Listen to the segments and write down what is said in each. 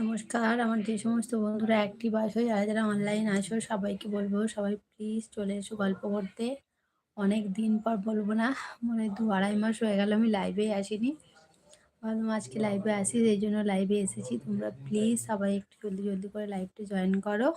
নমস্কার। আমার যে সমস্ত বন্ধুরা অ্যাক্টিভ আসো যারা যারা অনলাইন আসো সবাইকে বলব, সবাই প্লিজ চলে এসো গল্প করতে। অনেক দিন পর বলব না মানে দু আড়াই মাস হয়ে গেল আমি লাইভে আসিনি। ভাবলাম আজকে লাইভে আসি এই জন্য লাইভে এসেছি। তোমরা প্লিজ সবাই একটু জলদি জলদি করে লাইভটা জয়েন করো।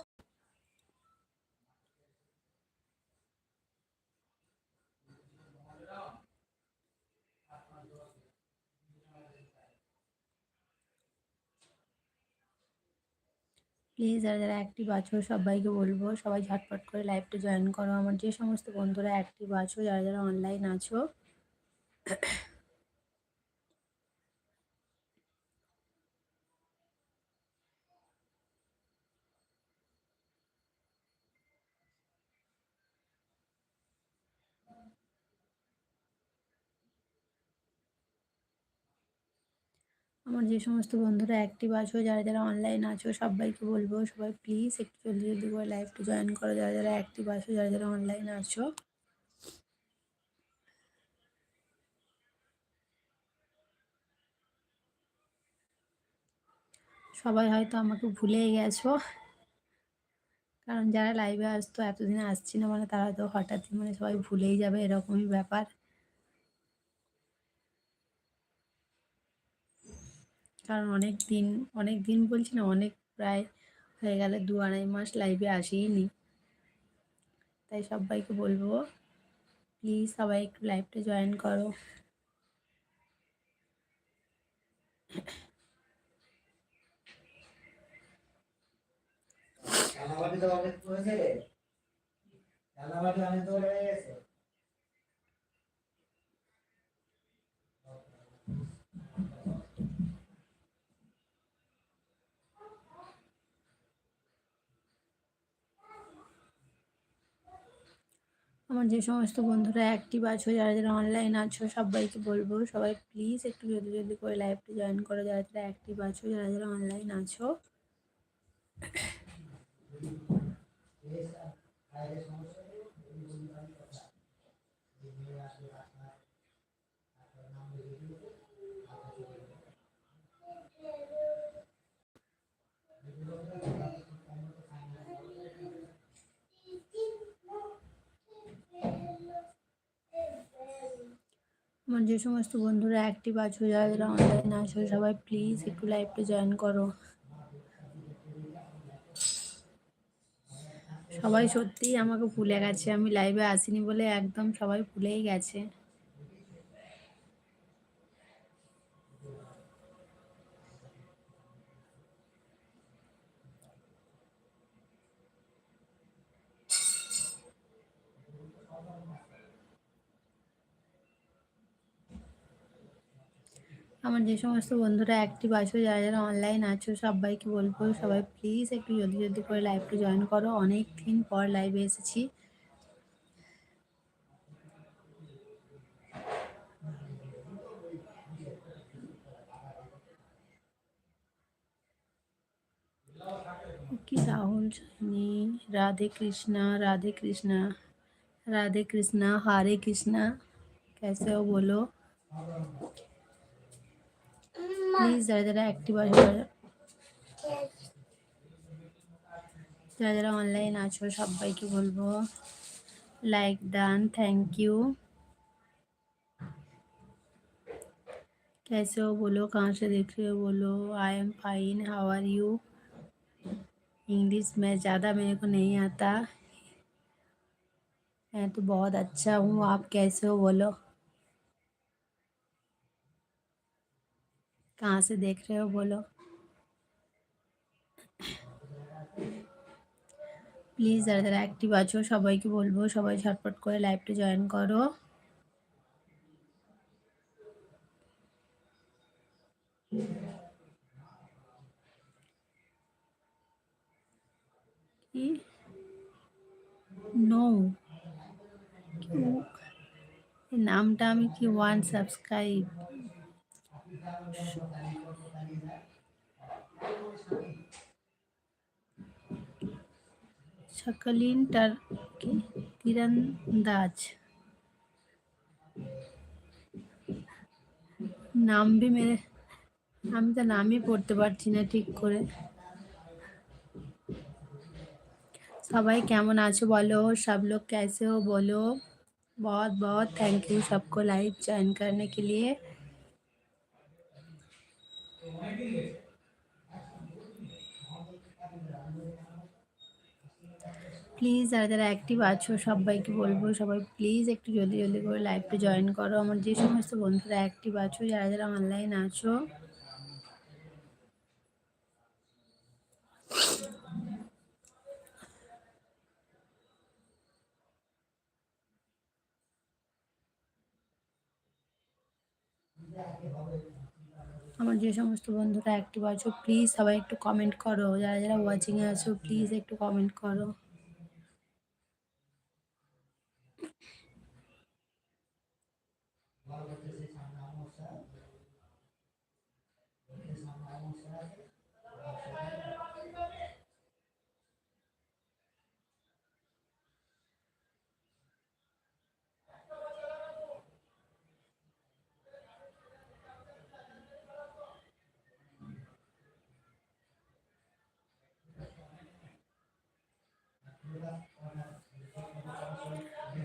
প্লিজ যারা যারা অ্যাক্টিভ আছো, সবাইকে বলব, সবাই ঝটপট করে লাইভটা জয়েন করো। আমার যে সমস্ত বন্ধুরা অ্যাক্টিভ আছো, যারা যারা অনলাইন আছো আমার যে সমস্ত বন্ধুরা অ্যাক্টিভ আছো, যারা যারা অনলাইন আছো, সবাইকে বলব, সবাই প্লিজ একটু জলদি জলদি করে লাইভটা জয়েন করো। যারা যারা অ্যাক্টিভ আছো, যারা যারা অনলাইন আছো। সবাই হয়তো আমাকে ভুলেই গেছো। কারণ যারা লাইভে আসতো, এতদিন আসছি না মানে তারা তো হঠাৎই মানে সবাই ভুলেই যাবে, এরকমই ব্যাপার। কারণ অনেক দিন অনেক দিন বলছি না, অনেক প্রায় হয়ে গেলে দু আড়াই মাস লাইভে আসিনি। তাই সবাইকে বলব প্লিজ সবাই একটু লাইভটা জয়েন করো। আমার যে সমস্ত বন্ধুরা অ্যাক্টিভ আছো, যারা যারা অনলাইন আছো, সবাইকে বলব, সবাই প্লিজ একটু জলদি জলদি করে লাইভটা জয়েন করো, যারা যারা অ্যাক্টিভ আছো, যারা যারা অনলাইন আছো। আমার যে সমস্ত বন্ধুরা অ্যাক্টিভ আছো, যারা যারা অনলাইন আছো, সবাই প্লিজ একটু লাইভটা জয়েন করো। সবাই সত্যিই আমাকে ভুলে গেছে, আমি লাইভে আসিনি বলে একদম সবাই ভুলেই গেছে। যে সমস্ত বন্ধুরা অ্যাক্টিভ আছো যারা যারা অনলাইন আছো সবাইকে বলবো সবাই প্লিজ একটু জলদি জলদি করে লাইভটা জয়েন করো অনেক দিন পর লাইভে এসেছি কি রাহুল সাইনি রাধে কৃষ্ণা রাধে কৃষ্ণা রাধे कृष्णा हरे कृष्णा कैसे हो बोलो প্লিজ যারা যারা অ্যাক্টিভ আছে যারা যারা অনলাইন আছো সবাইকে বলবো লাইক ডান থ্যাংক ইউ कैसे हो बोलो कहाँ से देख रहे हो बोलो I am fine how are you English में ज़्यादा मेरे को नहीं आता मैं तो बहुत अच्छा हूँ आप कैसे हो बोलो कहाँ से देख रहे हो बोलो প্লিজ যারা যারা অ্যাক্টিভ আছো সবাইকে বলবো সবাই ঝটপট করে লাইভটা জয়েন করো কি নো নামটা আমি কি ওয়ান সাবস্ক্রাইব সকালিন তার তীরন্দাজ। নাম ভি মেরে আমি তো নামই পড়তে পারছি না ঠিক করে। সবাই কেমন আছো বলো? সব লোক कैसे বলো? बोलो बहुत থ্যাংক ইউ সবক सबको लाइव ज्वाइन करने के প্লিজ যারা যারা অ্যাক্টিভ আছো, সবাইকে বলব সবাই প্লিজ একটু জলদি জলদি করে লাইভটা জয়েন করো। আমার যে সমস্ত বন্ধুরা অ্যাক্টিভ আছো, যারা যারা অনলাইন আছো। আমার যে সমস্ত বন্ধুরা অ্যাক্টিভ আছো প্লিজ সবাই একটু কমেন্ট করো। যারা যারা ওয়াচিংয়ে আছো প্লিজ একটু কমেন্ট করো।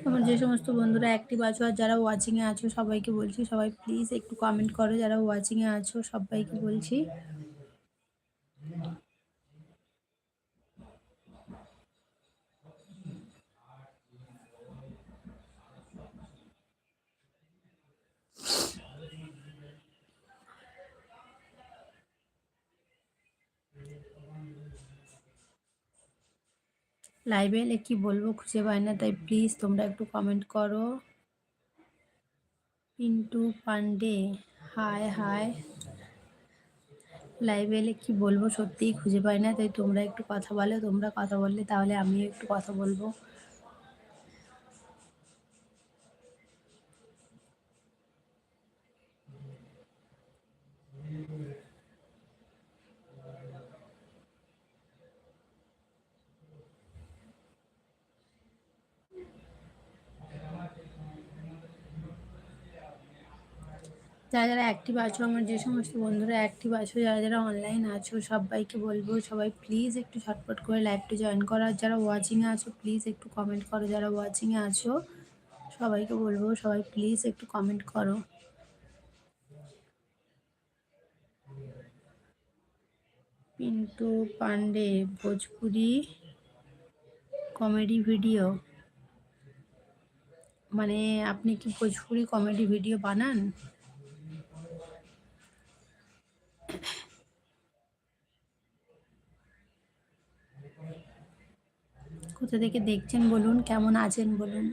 আমার যে সমস্ত বন্ধুরা অ্যাক্টিভ আছো আর যারা ওয়াচিংয়ে আছো সবাইকে বলছি, সবাই প্লিজ একটু কমেন্ট করো, যারা ওয়াচিংয়ে আছো সবাইকে বলছি। লাইভে এলে কি বলব খুঁজে পাই না, তাই প্লিজ তোমরা একটু কমেন্ট করো। পিন্টু পান্ডে হায় হায় লাইভে এলে কি বলব সত্যিই খুঁজে পাই না, তাই তোমরা একটু কথা বলো, তোমরা কথা বললে তাহলে আমিও একটু কথা বলব। যারা যারা অ্যাক্টিভ আছো, আমার যে সমস্ত বন্ধুরা অ্যাক্টিভ আছো, যারা যারা অনলাইন আছো, সবাইকে বলব, সবাই প্লিজ একটু ঝটপট করে লাইভটা জয়েন করো। আর যারা ওয়াচিংয়ে আছো প্লিজ একটু কমেন্ট করো। যারা ওয়াচিংয়ে আছো, সবাইকে বলব, সবাই প্লিজ একটু কমেন্ট করো। পিন্টু পান্ডে, ভোজপুরি কমেডি ভিডিও মানে আপনি কি ভোজপুরি কমেডি ভিডিও বানান? কোথা থেকে দেখছেন বলুন, কেমন আছেন বলুন।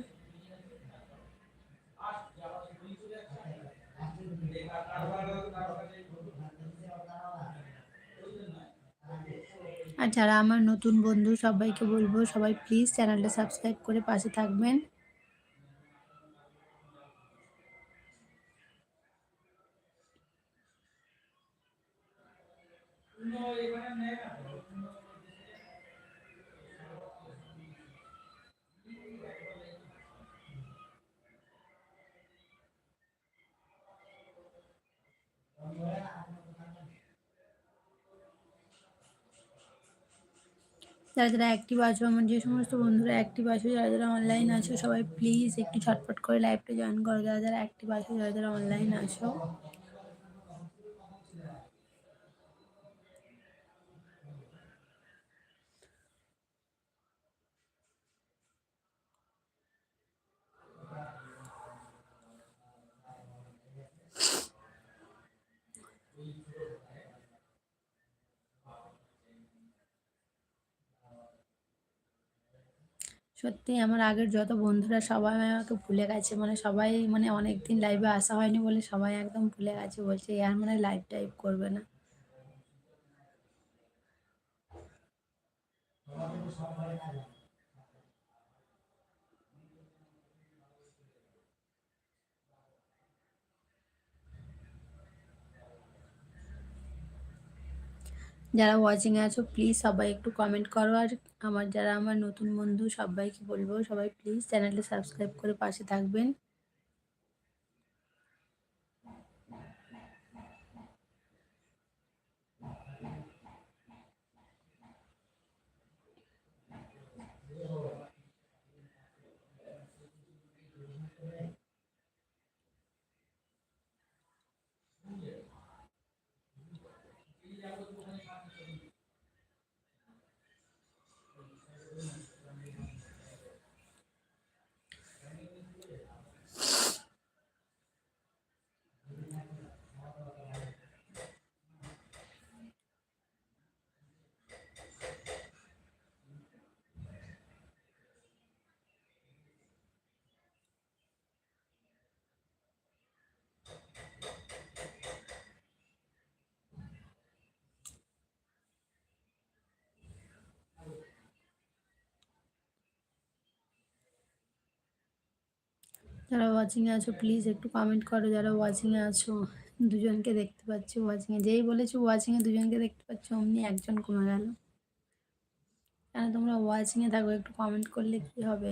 আর যারা আমার নতুন বন্ধু, সবাইকে বলব, সবাই প্লিজ চ্যানেলটা সাবস্ক্রাইব করে পাশে থাকবেন। যারা যারা অ্যাক্টিভ আছো, আমার যে সমস্ত বন্ধুরা অ্যাক্টিভ আছো, যারা যারা অনলাইন আছো, সবাই প্লিজ একটু ছটফট করে লাইভটা জয়েন করো। যারা যারা অ্যাক্টিভ আছো, যারা যারা অনলাইন আছো। সত্যি আমার আগের যত বন্ধুরা সবাই আমাকে ভুলে গেছে মানে সবাই মানে অনেক দিন লাইভে আসা হয়নি বলে সবাই একদম ভুলে গেছে, বলছে আর মানে লাইভ টাইভ করবে না। যারা ওয়াচিংয়ে আছো প্লিজ সবাই একটু কমেন্ট করো আর আমার যারা আমার নতুন বন্ধু সবাইকে বলব সবাই প্লিজ চ্যানেলটা সাবস্ক্রাইব করে পাশে থাকবেন। যারা ওয়াচিংয়ে আছো প্লিজ একটু কমেন্ট করো। যারা ওয়াচিংয়ে আছো, দুজনকে দেখতে পাচ্ছি ওয়াচিংয়ে যেই বলেছি ওয়াচিংয়ে দুজনকে দেখতে পাচ্ছি, অমনি একজন কমে গেল। কেন তোমরা ওয়াচিংয়ে থাকো, একটু কমেন্ট করলে কি হবে?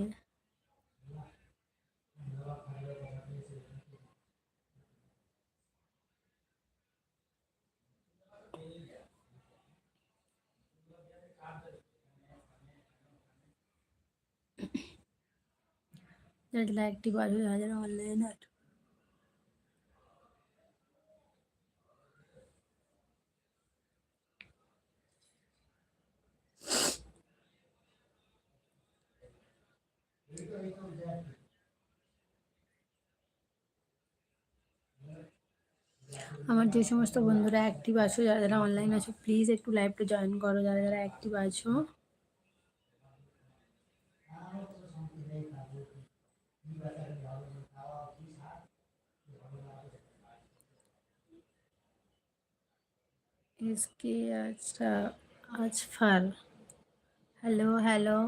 অ্যাক্টিভ আছে যারা যারা অনলাইন আছে আমার যে সমস্ত বন্ধুরা অ্যাক্টিভ আছো, যারা যারা অনলাইন আছো প্লিজ একটু লাইভটা জয়েন করো, যারা যারা অ্যাক্টিভ আছো। এসকে আচ্ছা Azfar hello hello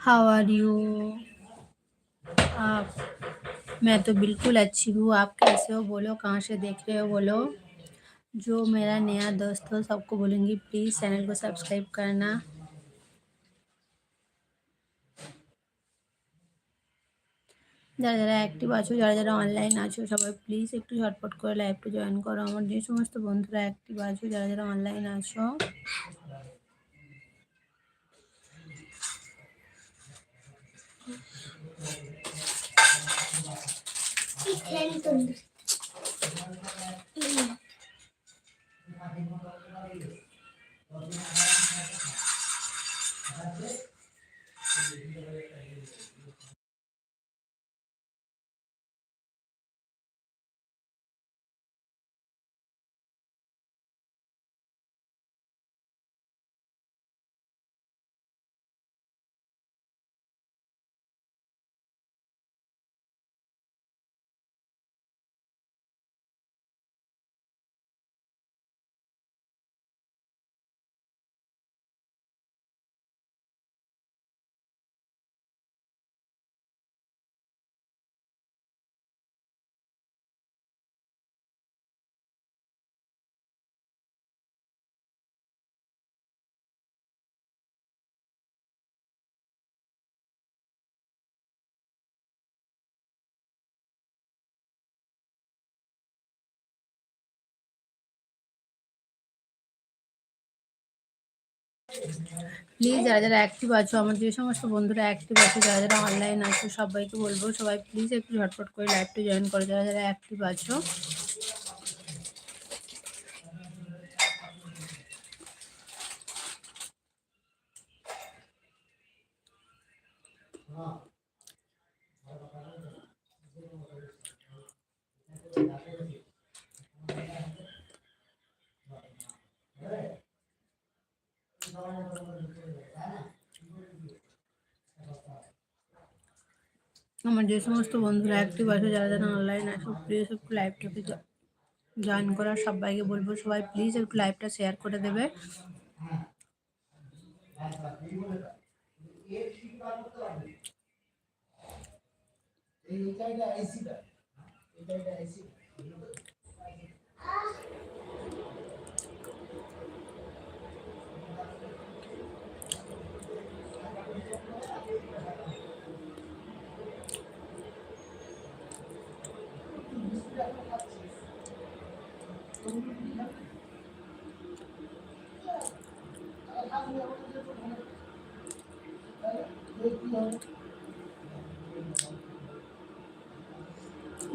how are you आप मैं तो बिल्कुल अच्छी हूँ आप कैसे हो बोलो कहाँ से देख रहे हो बोलो जो मेरा नया दोस्त हो सबको बोलूँगी प्लीज़ चैनल को सब्सक्राइब करना যারা যারা অ্যাক্টিভ আছো যারা যারা অনলাইন আছো সবাই প্লিজ একটু ঝটপট করে লাইভটা জয়েন করো আমার যে সমস্ত বন্ধুরা অ্যাক্টিভ আছো যারা যারা অনলাইন আছো Bir tane döndür. প্লিজ যারা যারা অ্যাক্টিভ আছো, আমার যে সমস্ত বন্ধুরা অ্যাক্টিভ আছে, যারা যারা অনলাইন আছো, সবাইকে বলব, সবাই প্লিজ একটু ঝটপট করে লাইভটা জয়েন করো। যারা যারা অ্যাক্টিভ আছো আমার যে সমস্ত বন্ধুরা অ্যাক্টিভ আছে, যারা যারা অনলাইন আছে প্লিজ একটু লাইভটাকে জয়েন করার সবাইকে বলব, সবাই প্লিজ একটু লাইভটা শেয়ার করে দেবে।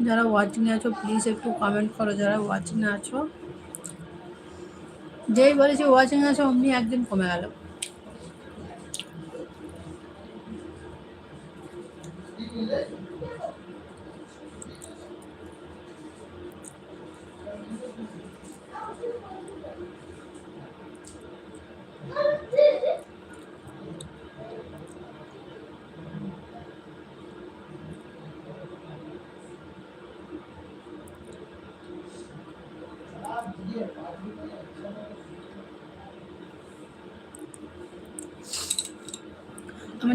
যারা ওয়াচিং আছো প্লিজ একটু কমেন্ট করো, যারা ওয়াচিং আছো। যেই বলেছি ওয়াচিং আছো, অমনি একদিন কমে গেল। আমার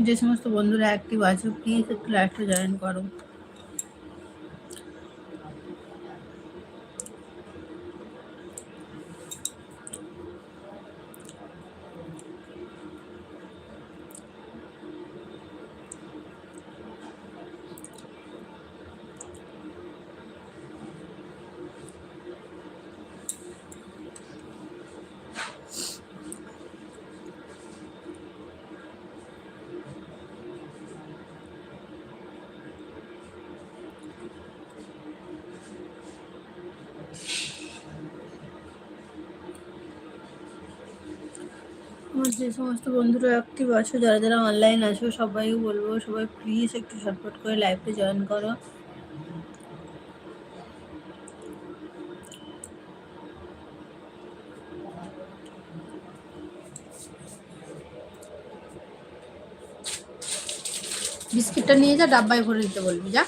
যে সমস্ত বন্ধুরা অ্যাক্টিভ আছো প্লিজ একটু লাইভটা জয়েন করো। আমার যে সমস্ত বন্ধুরা অ্যাক্টিভ আছো, যারা যারা অনলাইন আছো, সবাইকে বলব, সবাই প্লিজ একটু সাপোর্ট করে লাইভে জয়েন করো। বিস্কিটটা নিয়ে যা, ডাব্বায় ভরে দিতে বলবি, যা।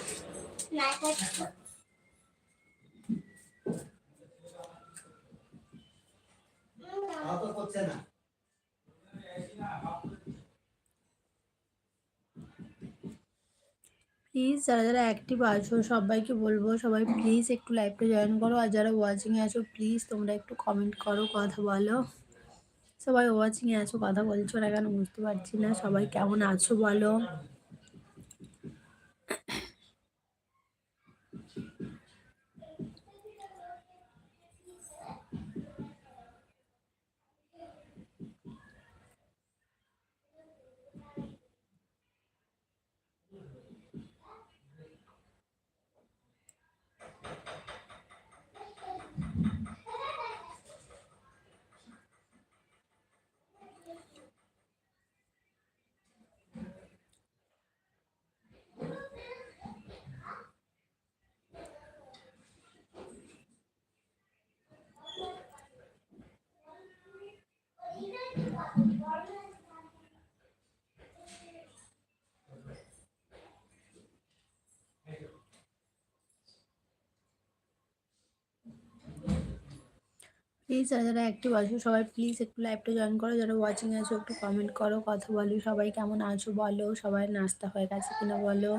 না। প্লিজ যারা যারা অ্যাক্টিভ আছো, সবাইকে বলব, সবাই প্লিজ একটু লাইভটা জয়েন করো। আর যারা ওয়াচিংয়ে আছো প্লিজ তোমরা একটু কমেন্ট করো, কথা বলো। সবাই ওয়াচিংয়ে আছো, কথা বলছো না কেন? বুঝতে পারছি না। সবাই কেমন আছো বলো? প্লিজ যারা যারা অ্যাক্টিভ আছো, সবাই প্লিজ একটু লাইভটা জয়েন করো। যারা ওয়াচিং আছো, একটু কমেন্ট করো, কথা বলো। সবাই কেমন আছো বলো? সবাই নাস্তা হয়ে গেছে কিনা বলো?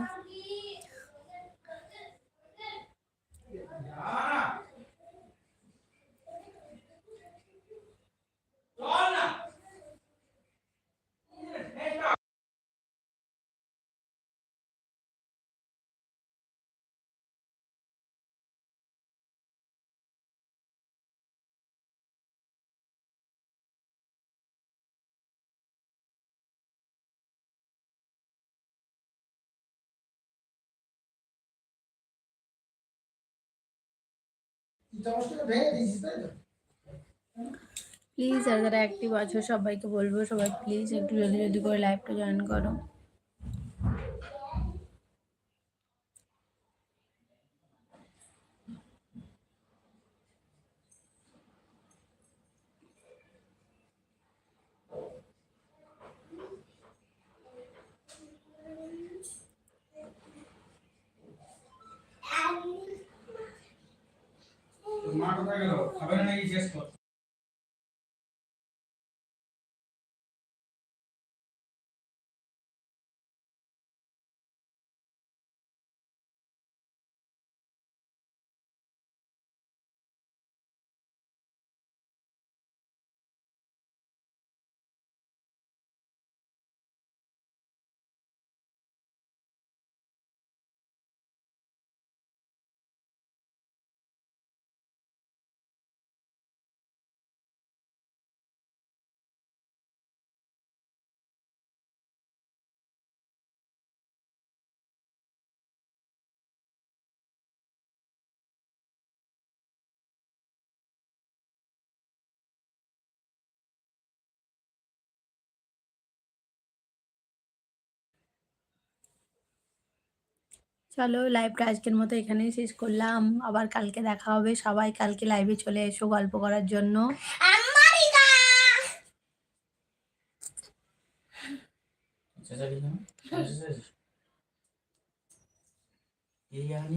প্লিজ যারা যারা অ্যাক্টিভ আছো, সবাইকে বলব, সবাই প্লিজ একটু জলদি জলদি করে লাইভটা জয়েন করো। మాట తగ్గదు అభినందన చేసుకోవచ్చు চলো লাইভটা আজকের মতো এখানেই শেষ করলাম আবার কালকে দেখা হবে সবাই কালকে লাইভে চলে এসো গল্প করার জন্য চেঁচাবি কেন? চেঁচাচ্ছিস? এই আমি